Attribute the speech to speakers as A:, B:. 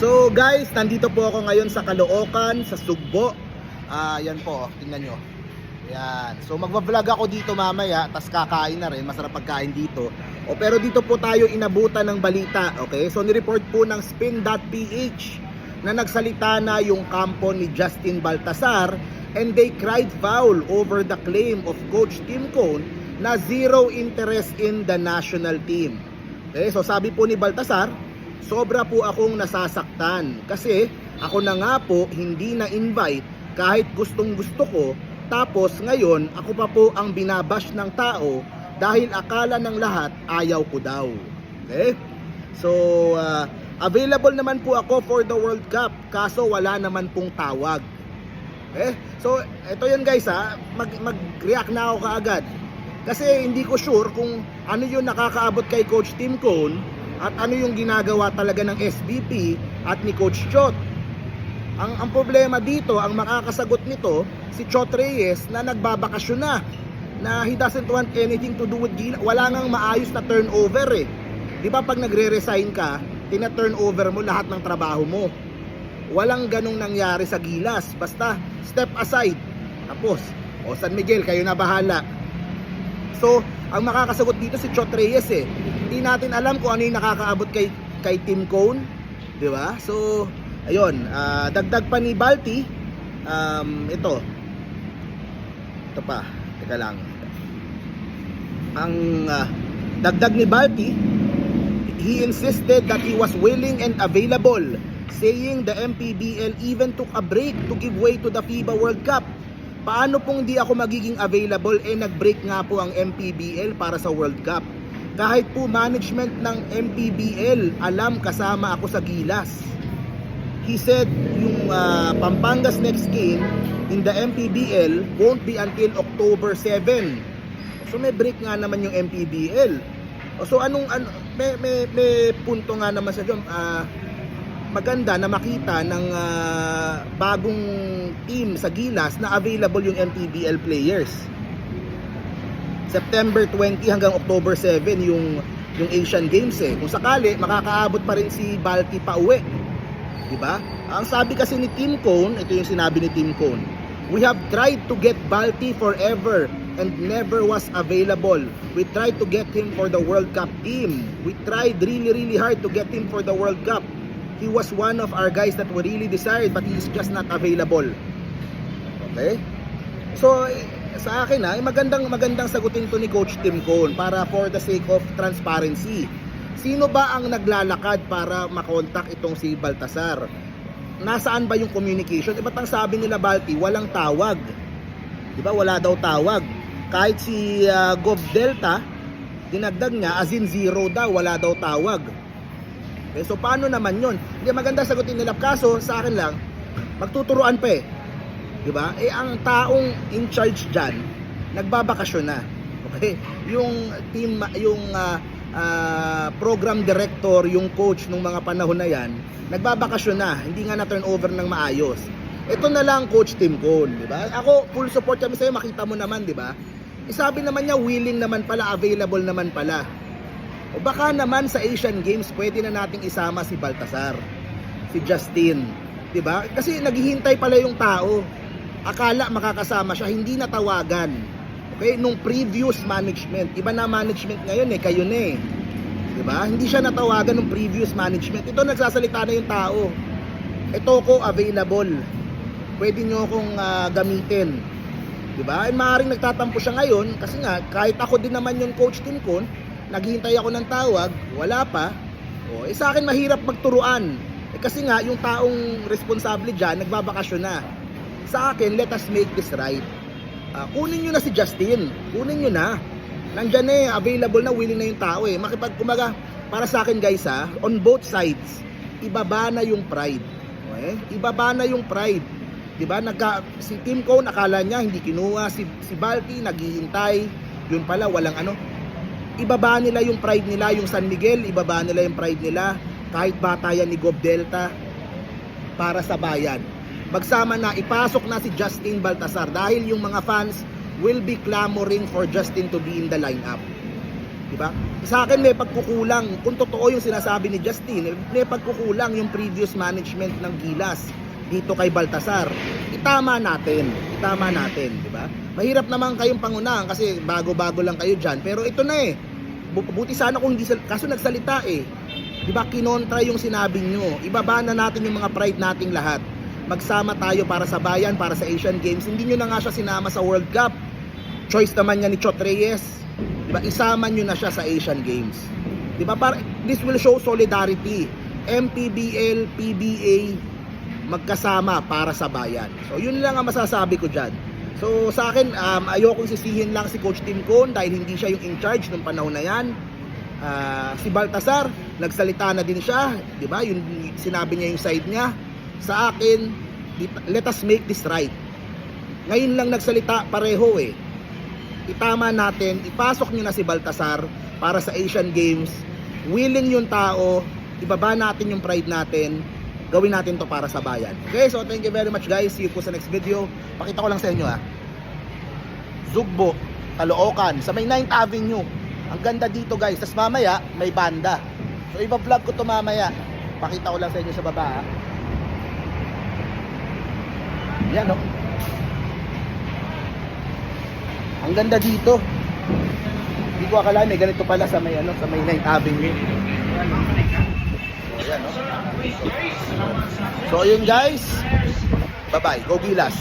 A: So guys, nandito po ako ngayon sa Caloocan, sa Sugbo. Ah, yan po, tingnan nyo. Yan. So magva-vlog ako dito mamaya, tas kakain na rin, masarap pagkain dito. O pero dito po tayo inabutan ng balita, okay? So ni-report po ng spin.ph na nagsalita na yung kampo ni Justin Baltasar and they cried foul over the claim of coach Tim Cone na zero interest in the national team. Okay, so sabi po ni Baltasar, sobra po akong nasasaktan kasi ako na nga po hindi na-invite kahit gustong gusto ko tapos ngayon ako pa po ang binabash ng tao dahil akala ng lahat ayaw ko daw. Okay? So, uh, available naman po ako for the World Cup kaso wala naman pong tawag. Okay? So, ito yun guys ha, mag, mag-react na ako kaagad. Kasi hindi ko sure kung ano yung nakakaabot kay Coach Tim Cone at ano yung ginagawa talaga ng SBP at ni Coach Chot. Ang, ang problema dito, ang makakasagot nito, si Chot Reyes na nagbabakasyon na na he doesn't want anything to do with Gila. Wala ngang maayos na turnover eh. Di ba pag nagre-resign ka, tina-turnover mo lahat ng trabaho mo. Walang ganong nangyari sa Gilas. Basta step aside. Tapos, o San Miguel, kayo na bahala. So, ang makakasagot dito si Chot Reyes eh. Hindi natin alam kung ano yung nakakaabot kay kay Tim Cone, 'di ba? So, ayun, ah, dagdag pa ni Balti um, ito. Ito pa, teka lang. Ang ah, dagdag ni Balti, he insisted that he was willing and available, saying the MPBL even took a break to give way to the FIBA World Cup. Paano pong di ako magiging available eh nag-break nga po ang MPBL para sa World Cup. Kahit po management ng MPBL alam kasama ako sa Gilas. He said yung ah, Pampangas next game in the MPBL won't be until October 7. So may break nga naman yung MPBL. So anong ano may may, may punto nga naman sa doon ah, maganda na makita ng ah, bagong team sa Gilas na available yung MPBL players. September 20 hanggang October 7 yung yung Asian Games eh. Kung sakali makakaabot pa rin si Balti pa uwi. 'Di ba? Ang sabi kasi ni Tim Cone, ito yung sinabi ni Tim Cone. We have tried to get Balti forever and never was available. We tried to get him for the World Cup team. We tried really really hard to get him for the World Cup. He was one of our guys that we really desired but he is just not available. Okay? So, sa akin ha, eh, magandang magandang sagutin to ni Coach Tim Cone para for the sake of transparency. Sino ba ang naglalakad para makontak itong si Baltasar? Nasaan ba yung communication? Iba't ang sabi nila Balti, walang tawag. 'Di ba? Wala daw tawag. Kahit si ah, Gov Delta, dinagdag niya as in zero daw, wala daw tawag. Okay, so paano naman 'yon? Hindi maganda sagutin nila kaso sa akin lang magtuturuan pa eh. 'Di ba? Eh ang taong in charge diyan nagbabakasyon na. Okay? Yung team yung ah, ah, program director, yung coach nung mga panahon na 'yan, nagbabakasyon na. Hindi nga na turnover ng maayos. Ito na lang coach Tim Cone, 'di ba? Ako full support kami sa makita mo naman, 'di ba? Eh, sabi naman niya willing naman pala, available naman pala. O baka naman sa Asian Games pwede na nating isama si Baltasar, si Justin, 'di ba? Kasi naghihintay pala yung tao. Akala makakasama siya, hindi natawagan. Okay, nung previous management, iba na management ngayon eh, kayo na eh. 'Di ba? Hindi siya natawagan ng previous management. Ito nagsasalita na yung tao. Ito ko available. Pwede nyo akong ah, gamitin. 'Di ba? Eh, maaaring nagtatampo siya ngayon kasi nga kahit ako din naman yung coach team ko, naghihintay ako ng tawag, wala pa. O, eh sa akin mahirap magturuan. Eh, kasi nga yung taong responsable diyan nagbabakasyon na. Sa akin, let us make this right. Ah, kunin nyo na si Justin. Kunin nyo na. Nandyan na eh, available na, willing na yung tao eh. Makipag, kumaga, para sa akin guys ha, on both sides, ibaba na yung pride. Okay? Ibaba na yung pride. 'Di ba? Nagka si Tim Cone akala niya hindi kinuha si si Balti naghihintay. Yun pala walang ano. Ibaba nila yung pride nila, yung San Miguel, ibaba nila yung pride nila kahit bata yan ni Gob Delta para sa bayan. Magsama na, ipasok na si Justin Baltasar dahil yung mga fans will be clamoring for Justin to be in the lineup. 'Di ba? sa akin may pagkukulang. Kung totoo yung sinasabi ni Justin, may pagkukulang yung previous management ng Gilas dito kay Baltasar. Itama natin. Itama natin, di ba? Mahirap naman kayong pangunahan kasi bago-bago lang kayo dyan. Pero ito na eh. Bu- Buti sana kung hindi, kaso nagsalita eh. Di ba, kinontra yung sinabi nyo. Ibaba na natin yung mga pride nating lahat. Magsama tayo para sa bayan, para sa Asian Games. Hindi nyo na nga siya sinama sa World Cup. Choice naman niya ni Chot Reyes. Di ba, isama nyo na siya sa Asian Games. Di ba, para, this will show solidarity. MPBL, PBA, magkasama para sa bayan. So, yun lang ang masasabi ko dyan. So, sa akin, um, ayokong sisihin lang si Coach Tim Cone dahil hindi siya yung in charge nung panahon na yan. Ah, si Baltasar, nagsalita na din siya, 'di ba? Yung sinabi niya yung side niya. Sa akin, let us make this right. Ngayon lang nagsalita pareho eh. Itama natin, ipasok niyo na si Baltasar para sa Asian Games. Willing yung tao, ibaba natin yung pride natin. Gawin natin to para sa bayan. Okay, so thank you very much guys. See you po sa next video. Pakita ko lang sa inyo ha. Zugbo, Caloocan, sa may 9th Avenue. Ang ganda dito guys. Tapos mamaya, may banda. So iba-vlog ko to mamaya. Pakita ko lang sa inyo sa baba ha. Yan no. Ang ganda dito. Hindi ko akala may ganito pala sa may ano, sa may 9th Avenue. So, yan, no? So, yun guys. Bye-bye. Go Gilas.